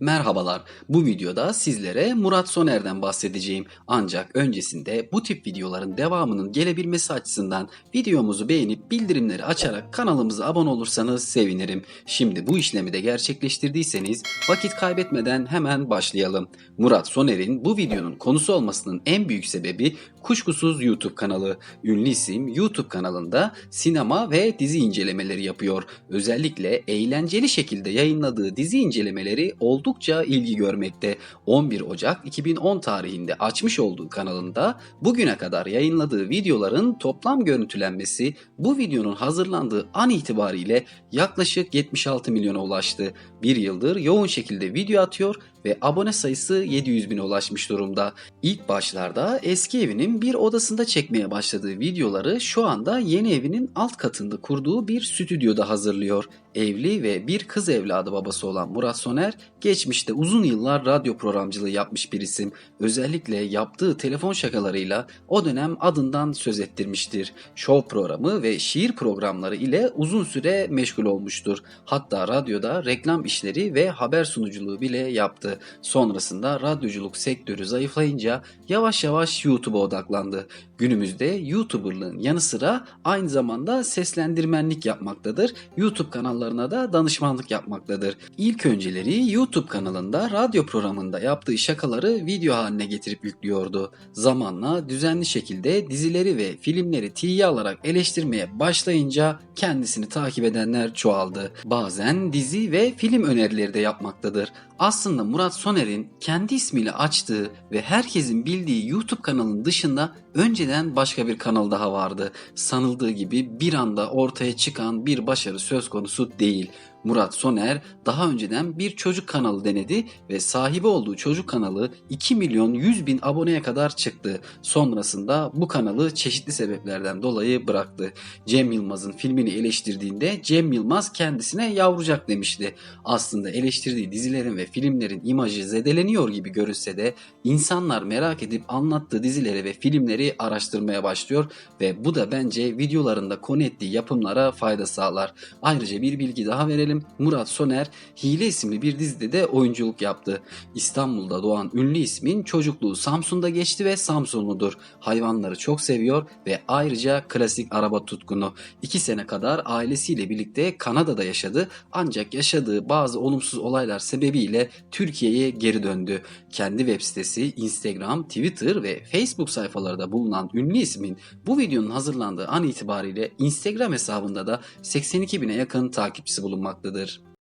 Merhabalar. Bu videoda sizlere Murat Soner'den bahsedeceğim. Ancak öncesinde bu tip videoların devamının gelebilmesi açısından videomuzu beğenip bildirimleri açarak kanalımıza abone olursanız sevinirim. Şimdi bu işlemi de gerçekleştirdiyseniz vakit kaybetmeden hemen başlayalım. Murat Soner'in bu videonun konusu olmasının en büyük sebebi kuşkusuz YouTube kanalı. Ünlü isim YouTube kanalında sinema ve dizi incelemeleri yapıyor. Özellikle eğlenceli şekilde yayınladığı dizi incelemeleri oldukça ilgi görmekte. 11 Ocak 2010 tarihinde açmış olduğu kanalında bugüne kadar yayınladığı videoların toplam görüntülenmesi bu videonun hazırlandığı an itibariyle yaklaşık 76 milyona ulaştı. Bir yıldır yoğun şekilde video atıyor ve abone sayısı 700 bine ulaşmış durumda. İlk başlarda eski evinin bir odasında çekmeye başladığı videoları şu anda yeni evinin alt katında kurduğu bir stüdyoda hazırlıyor. Evli ve bir kız evladı babası olan Murat Soner geçmişte uzun yıllar radyo programcılığı yapmış bir isim. Özellikle yaptığı telefon şakalarıyla o dönem adından söz ettirmiştir. Show programı ve şiir programları ile uzun süre meşgul olmuştur. Hatta radyoda reklam işleri ve haber sunuculuğu bile yaptı. Sonrasında radyoculuk sektörü zayıflayınca yavaş yavaş YouTube'a odaklandı. Günümüzde YouTuber'lığın yanı sıra aynı zamanda seslendirmenlik yapmaktadır. YouTube kanallarına da danışmanlık yapmaktadır. İlk önceleri YouTube kanalında radyo programında yaptığı şakaları video haline getirip yüklüyordu. Zamanla düzenli şekilde dizileri ve filmleri tiye alarak eleştirmeye başlayınca kendisini takip edenler çoğaldı. Bazen dizi ve film önerileri de yapmaktadır. Aslında Murat Soner'in kendi ismiyle açtığı ve herkesin bildiği YouTube kanalının dışında önceden başka bir kanal daha vardı. Sanıldığı gibi bir anda ortaya çıkan bir başarı söz konusu değil. Murat Soner daha önceden bir çocuk kanalı denedi ve sahibi olduğu çocuk kanalı 2 milyon 100 bin aboneye kadar çıktı. Sonrasında bu kanalı çeşitli sebeplerden dolayı bıraktı. Cem Yılmaz'ın filmini eleştirdiğinde Cem Yılmaz kendisine yavrucak demişti. Aslında eleştirdiği dizilerin ve filmlerin imajı zedeleniyor gibi görünse de insanlar merak edip anlattığı dizileri ve filmleri araştırmaya başlıyor ve bu da bence videolarında konu ettiği yapımlara fayda sağlar. Ayrıca bir bilgi daha verelim. Murat Soner Hile isimli bir dizide de oyunculuk yaptı. İstanbul'da doğan ünlü ismin çocukluğu Samsun'da geçti ve Samsunludur. Hayvanları çok seviyor ve ayrıca klasik araba tutkunu. 2 sene kadar ailesiyle birlikte Kanada'da yaşadı ancak yaşadığı bazı olumsuz olaylar sebebiyle Türkiye'ye geri döndü. Kendi web sitesi, Instagram, Twitter ve Facebook sayfalarında bulunan ünlü ismin bu videonun hazırlandığı an itibariyle Instagram hesabında da 82 bine yakın takipçisi bulunmaktadır.